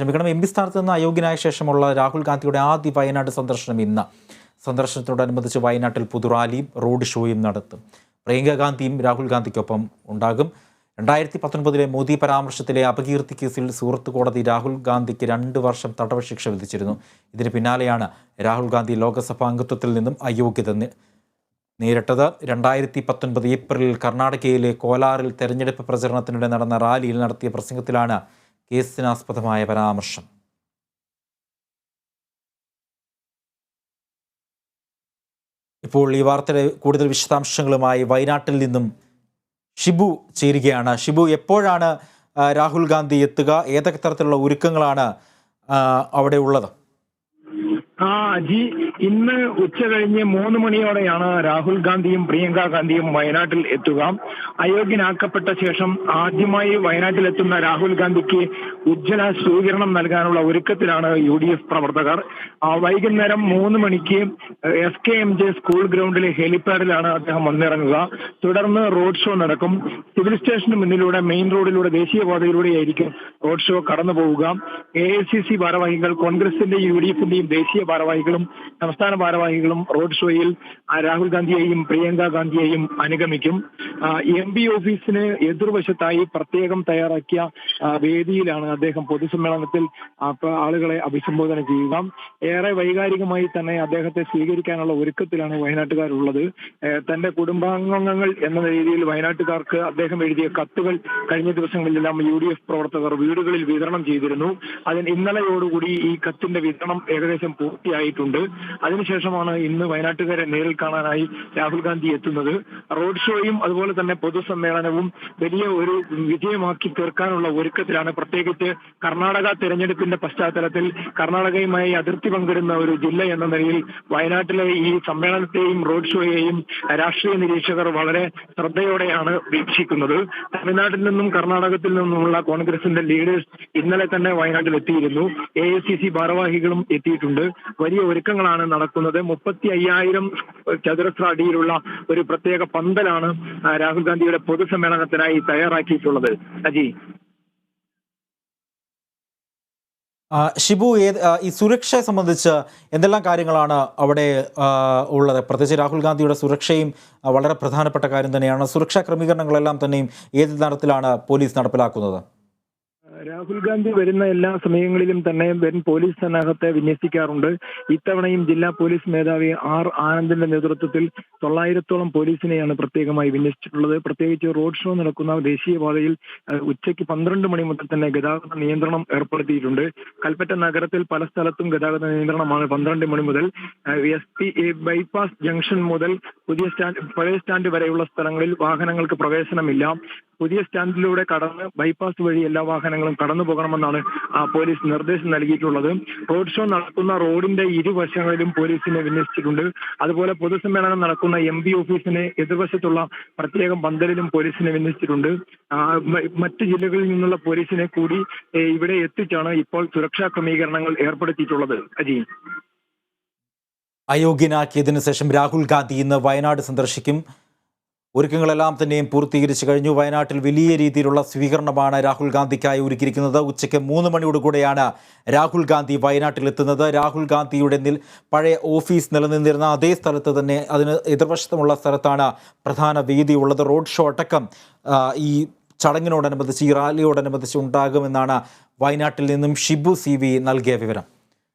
ക്ഷമിക്കണം M P സ്ഥാനത്ത് നിന്ന് അയോഗ്യനായ ശേഷമുള്ള രാഹുൽ ഗാന്ധിയുടെ ആദ്യ വയനാട് സന്ദർശനം ഇന്ന്. സന്ദർശനത്തോടനുബന്ധിച്ച് വയനാട്ടിൽ പൊതുറാലിയും റോഡ് ഷോയും നടത്തും. പ്രിയങ്ക ഗാന്ധിയും രാഹുൽ ഗാന്ധിക്കൊപ്പം ഉണ്ടാകും. രണ്ടായിരത്തി പത്തൊൻപതിലെ മോദി പരാമർശത്തിലെ അപകീർത്തി കേസിൽ സുഹൃത്ത് കോടതി രാഹുൽ ഗാന്ധിക്ക് രണ്ട് വർഷം തടവ് ശിക്ഷ വിധിച്ചിരുന്നു. ഇതിന് പിന്നാലെയാണ് രാഹുൽ ഗാന്ധി ലോക്സഭാ അംഗത്വത്തിൽ നിന്നും അയോഗ്യത നേരിട്ടത്. രണ്ടായിരത്തി പത്തൊൻപത് ഏപ്രിലിൽ കർണാടകയിലെ കോലാറിൽ തെരഞ്ഞെടുപ്പ് പ്രചരണത്തിനിടെ നടന്ന റാലിയിൽ നടത്തിയ പ്രസംഗത്തിലാണ് കേസിനാസ്പദമായ പരാമർശം. ഇപ്പോൾ ഈ വാർത്തയുടെ കൂടുതൽ വിശദാംശങ്ങളുമായി വയനാട്ടിൽ നിന്നും ഷിബു ചേരുകയാണ്. ഷിബു എപ്പോഴാണ് രാഹുൽ ഗാന്ധി എത്തുക? ഏതൊക്കെ തരത്തിലുള്ള ഒരുക്കങ്ങളാണ് അവിടെ ഉള്ളത്? ആ അജി ഇന്ന് ഉച്ച കഴിഞ്ഞ് മൂന്ന് മണിയോടെയാണ് രാഹുൽ ഗാന്ധിയും പ്രിയങ്ക ഗാന്ധിയും വയനാട്ടിൽ എത്തുക. അയോഗ്യനാക്കപ്പെട്ട ശേഷം ആദ്യമായി വയനാട്ടിൽ എത്തുന്ന രാഹുൽ ഗാന്ധിക്ക് ഉജ്ജ്വല സ്വീകരണം നൽകാനുള്ള ഒരുക്കത്തിലാണ് യു ഡി എഫ് പ്രവർത്തകർ വൈകുന്നേരം മൂന്ന് മണിക്ക് S K M J school ഗ്രൗണ്ടിലെ ഹെലിപ്പാഡിലാണ് അദ്ദേഹം വന്നിറങ്ങുക. തുടർന്ന് റോഡ് ഷോ നടക്കും. സിവിൽ സ്റ്റേഷന് മുന്നിലൂടെ മെയിൻ റോഡിലൂടെ ദേശീയപാതയിലൂടെ ആയിരിക്കും റോഡ് ഷോ കടന്നു പോവുക എ ഐ സി സി ഭാരവാഹികൾ കോൺഗ്രസിന്റെയും യു ഡി എഫിന്റെയും ദേശീയ ഭാരവാഹികളും സംസ്ഥാന ഭാരവാഹികളും റോഡ് ഷോയിൽ രാഹുൽ ഗാന്ധിയെയും പ്രിയങ്ക ഗാന്ധിയെയും അനുഗമിക്കും. എം പി ഓഫീസിന് എതിർവശത്തായി പ്രത്യേകം തയ്യാറാക്കിയ വേദിയിലാണ് അദ്ദേഹം പൊതുസമ്മേളനത്തിൽ ആളുകളെ അഭിസംബോധന ചെയ്യുക. ഏറെ വൈകാരികമായി തന്നെ അദ്ദേഹത്തെ സ്വീകരിക്കാനുള്ള ഒരുക്കത്തിലാണ് വയനാട്ടുകാരുള്ളത്. തന്റെ കുടുംബാംഗങ്ങൾ എന്ന രീതിയിൽ വയനാട്ടുകാർക്ക് അദ്ദേഹം എഴുതിയ കത്തുകൾ കഴിഞ്ഞ ദിവസങ്ങളിലെല്ലാം യു ഡി എഫ് പ്രവർത്തകർ വീടുകളിൽ വിതരണം ചെയ്തിരുന്നു. അതിന് ഇന്നലെയോടുകൂടി ഈ കത്തിന്റെ വിതരണം ഏകദേശം പൂർത്തിയായിട്ടുണ്ട്. അതിനുശേഷമാണ് ഇന്ന് വയനാട്ടുകാരെ നേരിൽ കാണാനായി രാഹുൽ ഗാന്ധി എത്തുന്നത്. റോഡ് ഷോയും അതുപോലെ തന്നെ പൊതുസമ്മേളനവും വലിയ ഒരു വിജയമാക്കി തീർക്കാനുള്ള ഒരുക്കത്തിലാണ്. പ്രത്യേകിച്ച് കർണാടക തെരഞ്ഞെടുപ്പിന്റെ പശ്ചാത്തലത്തിൽ കർണാടകയുമായി അതിർത്തി പങ്കിടുന്ന ഒരു ജില്ല എന്ന നിലയിൽ വയനാട്ടിലെ ഈ സമ്മേളനത്തെയും റോഡ് ഷോയെയും രാഷ്ട്രീയ നിരീക്ഷകർ വളരെ ശ്രദ്ധയോടെയാണ് വീക്ഷിക്കുന്നത്. തമിഴ്നാട്ടിൽ നിന്നും കർണാടകത്തിൽ നിന്നുമുള്ള കോൺഗ്രസിന്റെ ലീഡേഴ്സ് ഇന്നലെ തന്നെ വയനാട്ടിൽ എത്തിയിരുന്നു എ ഐ സി സി ഭാരവാഹികളും എത്തിയിട്ടുണ്ട്. വലിയ ഒരുക്കങ്ങളാണ് നടക്കുന്നത്. മുപ്പത്തി അയ്യായിരം ചതുരശ്ര അടിയിലുള്ള ഒരു പ്രത്യേക പന്തലാണ് രാഹുൽ ഗാന്ധിയുടെ പൊതുസമ്മേളനത്തിനായി തയ്യാറാക്കിയിട്ടുള്ളത്. അജി. ഷിബു ഏത് ഈ സുരക്ഷയെ സംബന്ധിച്ച് എന്തെല്ലാം കാര്യങ്ങളാണ് അവിടെ ഉള്ളത്? പ്രത്യേകിച്ച് രാഹുൽ ഗാന്ധിയുടെ സുരക്ഷയും വളരെ പ്രധാനപ്പെട്ട കാര്യം തന്നെയാണ്. സുരക്ഷാ ക്രമീകരണങ്ങളെല്ലാം തന്നെയും ഏത് തരത്തിലാണ് പോലീസ് നടപ്പിലാക്കുന്നത്? രാഹുൽ ഗാന്ധി വരുന്ന എല്ലാ സമയങ്ങളിലും തന്നെ വൻ പോലീസ് സന്നാഹത്തെ വിന്യസിക്കാറുണ്ട്. ഇത്തവണയും ജില്ലാ പോലീസ് മേധാവി ആർ ആനന്ദിന്റെ നേതൃത്വത്തിൽ തൊള്ളായിരത്തോളം പോലീസിനെയാണ് പ്രത്യേകമായി വിന്യസിച്ചിട്ടുള്ളത്. പ്രത്യേകിച്ച് റോഡ് ഷോ നടക്കുന്ന ദേശീയപാതയിൽ ഉച്ചയ്ക്ക് പന്ത്രണ്ട് മണി മുതൽ തന്നെ ഗതാഗത നിയന്ത്രണം ഏർപ്പെടുത്തിയിട്ടുണ്ട്. കൽപ്പറ്റ നഗരത്തിൽ പല സ്ഥലത്തും ഗതാഗത നിയന്ത്രണമാണ് പന്ത്രണ്ട് മണി മുതൽ. എസ് പി ബൈപ്പാസ് ജംഗ്ഷൻ മുതൽ പുതിയ സ്റ്റാൻഡ് പഴയ സ്റ്റാൻഡ് വരെയുള്ള സ്ഥലങ്ങളിൽ വാഹനങ്ങൾക്ക് പ്രവേശനമില്ല. പുതിയ സ്റ്റാൻഡിലൂടെ കടന്ന് ബൈപ്പാസ് വഴി എല്ലാ വാഹനങ്ങളും കടന്നു പോകണമെന്നാണ് പോലീസ് നിർദ്ദേശം നൽകിയിട്ടുള്ളത്. റോഡ് ഷോ നടക്കുന്ന റോഡിന്റെ ഇരുവശങ്ങളിലും പോലീസിനെ വിന്യസിച്ചിട്ടുണ്ട്. അതുപോലെ പൊതുസമ്മേളനം നടക്കുന്ന എം പി ഓഫീസിന് എതിർവശത്തുള്ള പ്രത്യേകം പന്തലിലും പോലീസിനെ വിന്യസിച്ചിട്ടുണ്ട്. മറ്റ് ജില്ലകളിൽ നിന്നുള്ള പോലീസിനെ കൂടി ഇവിടെ എത്തിച്ചാണ് ഇപ്പോൾ സുരക്ഷാ ക്രമീകരണങ്ങൾ ഏർപ്പെടുത്തിയിട്ടുള്ളത്. അജി. അയോഗ്യനാക്കിയതിനു ശേഷം രാഹുൽ ഗാന്ധി ഇന്ന് വയനാട് സന്ദർശിക്കും. ഒരുക്കങ്ങളെല്ലാം തന്നെയും പൂർത്തീകരിച്ചു കഴിഞ്ഞു. വയനാട്ടിൽ വലിയ രീതിയിലുള്ള സ്വീകരണമാണ് രാഹുൽ ഗാന്ധിക്കായി ഒരുക്കിയിരിക്കുന്നത്. ഉച്ചയ്ക്ക് മൂന്ന് മണിയോടുകൂടെയാണ് രാഹുൽ ഗാന്ധി വയനാട്ടിൽ എത്തുന്നത്. രാഹുൽ ഗാന്ധിയുടെ നിൽ പഴയ ഓഫീസ് നിലനിന്നിരുന്ന അതേ സ്ഥലത്ത് തന്നെ അതിന് എതിർവശത്തുമുള്ള സ്ഥലത്താണ് പ്രധാന വേദി ഉള്ളത്. റോഡ് ഷോ അടക്കം ഈ ചടങ്ങിനോടനുബന്ധിച്ച് ഈ റാലിയോടനുബന്ധിച്ച് ഉണ്ടാകുമെന്നാണ് വയനാട്ടിൽ നിന്നും ഷിബു സി നൽകിയ വിവരം.